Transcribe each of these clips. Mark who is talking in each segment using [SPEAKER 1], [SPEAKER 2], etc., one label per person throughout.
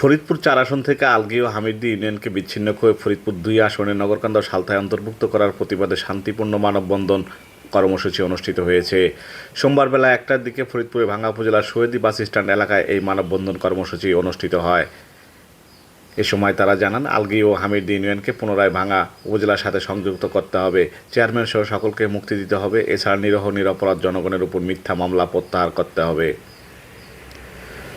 [SPEAKER 1] ফরিদপুর চার আসন থেকে আলগি ও হামিদ্দি ইউনিয়নকে বিচ্ছিন্ন করে ফরিদপুর দুই আসনে নগরকান্দা ও সালথায় অন্তর্ভুক্ত করার প্রতিবাদে শান্তিপূর্ণ মানববন্ধন কর্মসূচি অনুষ্ঠিত হয়েছে। সোমবার বেলা একটার দিকে ফরিদপুরে ভাঙ্গা উপজেলার সৈয়দি বাস স্ট্যান্ড এলাকায় এই মানববন্ধন কর্মসূচি অনুষ্ঠিত হয়। এ সময় তারা জানান, আলগি ও হামিদ ইউনিয়নকে পুনরায় ভাঙা উপজেলার সাথে সংযুক্ত করতে হবে। চেয়ারম্যান সহ সকলকে মুক্তি দিতে হবে। এছাড়া নিরহ, নিরপরাধ জনগণের উপর মিথ্যা মামলা প্রত্যাহার করতে হবে।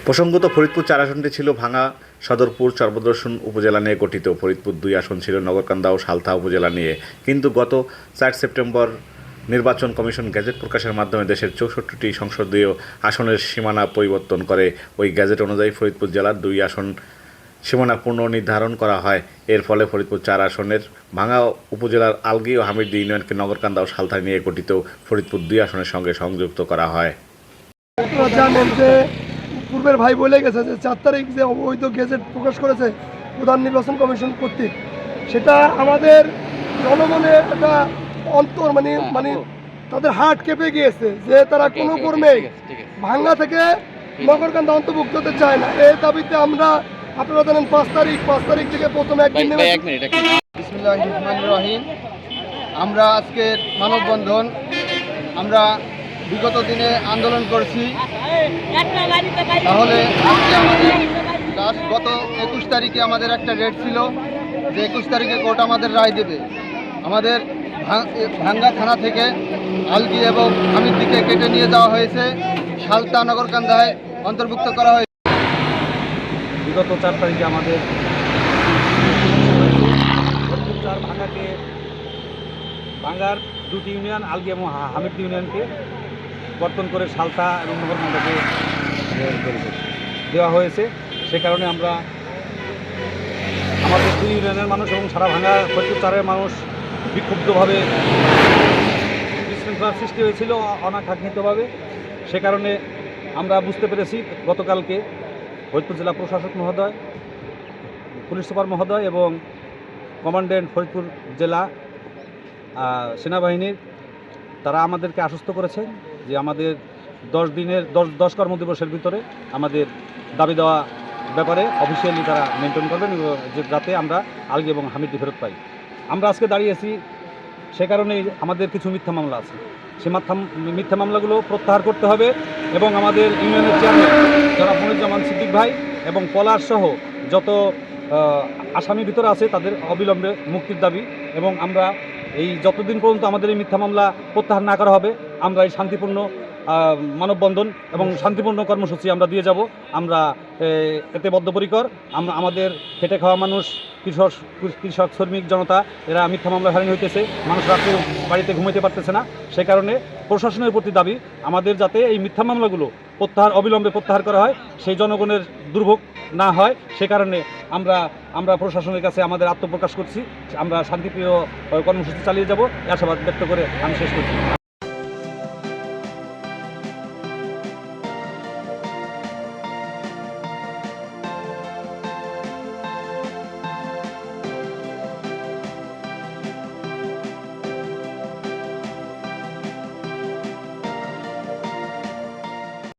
[SPEAKER 1] প্রসঙ্গত ফরিদপুর চার আসনটি ছিল ভাঙা সদরপুর সর্বদর্শন উপজেলা নিয়ে গঠিত। ফরিদপুর দুই আসন ছিল নগরকান্দা ও সালথা উপজেলা নিয়ে। কিন্তু গত চার সেপ্টেম্বর নির্বাচন কমিশন গ্যাজেট প্রকাশের মাধ্যমে দেশের চৌষট্টিটি সংসদীয় আসনের সীমানা পরিবর্তন করে। ওই গ্যাজেট অনুযায়ী ফরিদপুর জেলার দুই আসন সীমানা পুনর্নির্ধারণ করা হয়। এর ফলে ফরিদপুর চার আসনের ভাঙা উপজেলার আলগি ও হামিদ ইউনিয়নকে নগরকান্দা ও সালথা নিয়ে গঠিত ফরিদপুর দুই আসনের সঙ্গে সংযুক্ত করা হয়।
[SPEAKER 2] পূর্বের ভাই বলে গেছে যে চার তারিখ যে অবৈধ গেজেট প্রকাশ করেছে প্রধান নির্বাচন কমিশন কর্তৃক সেটা আমাদের জনগণের একটা অন্তর মানে মানে তাদের হার্ট কেঁপে গিয়েছে যে তারা কোনো কর্মে ভাঙ্গা থেকে নগরকান্দা অন্তর্ভুক্ত হতে চায় না। এই দাবিতে আমরা আপনারা জানেন পাঁচ তারিখ পাঁচ তারিখ থেকে প্রথম একদিন
[SPEAKER 3] রহিম। আমরা আজকে মানববন্ধন আমরা বিগত দিনে আন্দোলন করছি। তাহলে আজকে আমাদের লাস্ট গত একুশ তারিখে আমাদের একটা ডেট ছিল। যে একুশ তারিখে কোর্ট আমাদের রায় দেবে। আমাদের ভাঙ্গা থানা থেকে আলগি এবং হামিদদিকে কেটে নিয়ে যাওয়া হয়েছে। সালতা নগরকান্দায় অন্তর্ভুক্ত করা হয়েছে।
[SPEAKER 4] বিগত চার তারিখে আমাদের ভাঙাকে ভাঙ্গার দুটি ইউনিয়ন আলগি এবং হামিদ ইউনিয়নকে বর্তন করে সালতা এবং নগরকান্দাকে দেওয়া হয়েছে। সে কারণে আমরা আমাদের দুই ইউনিয়নের মানুষ এবং সারা ভাঙ্গা ফরিদপুর মানুষ বিক্ষুব্ধভাবে বিশৃঙ্খলার সৃষ্টি হয়েছিল অনাকাঙ্ক্ষিতভাবে। সে কারণে আমরা বুঝতে পেরেছি গতকালকে ফরিদপুর জেলা প্রশাসক মহোদয়, পুলিশ সুপার মহোদয় এবং কমান্ডেন্ট ফরিদপুর জেলা সেনাবাহিনীর, তারা আমাদেরকে আশ্বস্ত করেছেন। যে আমাদের দশ দিনের, দশ দশ কর্মদিবসের ভিতরে আমাদের দাবি দেওয়া ব্যাপারে অফিসিয়ালি তারা মেনটেন করবেন যাতে আমরা আলগি এবং হামিদি ফেরত পাই। আমরা আজকে দাঁড়িয়েছি সে কারণেই আমাদের কিছু মিথ্যা মামলা আছে। সে মাথা, মিথ্যা মামলাগুলো প্রত্যাহার করতে হবে এবং আমাদের ইউনিয়নের চেয়ারম্যান যারা মনিরুজ্জামান সিদ্দিক ভাই এবং পলাশ সহ যত আসামি ভিতরে আছে তাদের অবিলম্বে মুক্তির দাবি এবং আমরা এই যতদিন পর্যন্ত আমাদের এই মিথ্যা মামলা প্রত্যাহার না করা হবে, আমরা এই শান্তিপূর্ণ মানববন্ধন এবং শান্তিপূর্ণ কর্মসূচি আমরা দিয়ে যাব। আমরা এতে বদ্ধপরিকর, আমরা, আমাদের খেটে খাওয়া মানুষ, কৃষক কৃষক, শ্রমিক, জনতা, এরা মিথ্যা মামলা হারানি হইতেছে, মানুষ রাতে বাড়িতে ঘুমাইতে পারতেছে না। সে কারণে প্রশাসনের প্রতি দাবি, আমাদের যাতে এই মিথ্যা মামলাগুলো প্রত্যাহার, অবিলম্বে প্রত্যাহার করা হয়, সেই জনগণের দুর্ভোগ না হয়, সে কারণে আমরা আমরা প্রশাসনের কাছে আমাদের আত্মপ্রকাশ করছি, আমরা শান্তিপ্রিয় কর্মসূচি চালিয়ে যাব আশাবাদ ব্যক্ত করে আমি শেষ করছি।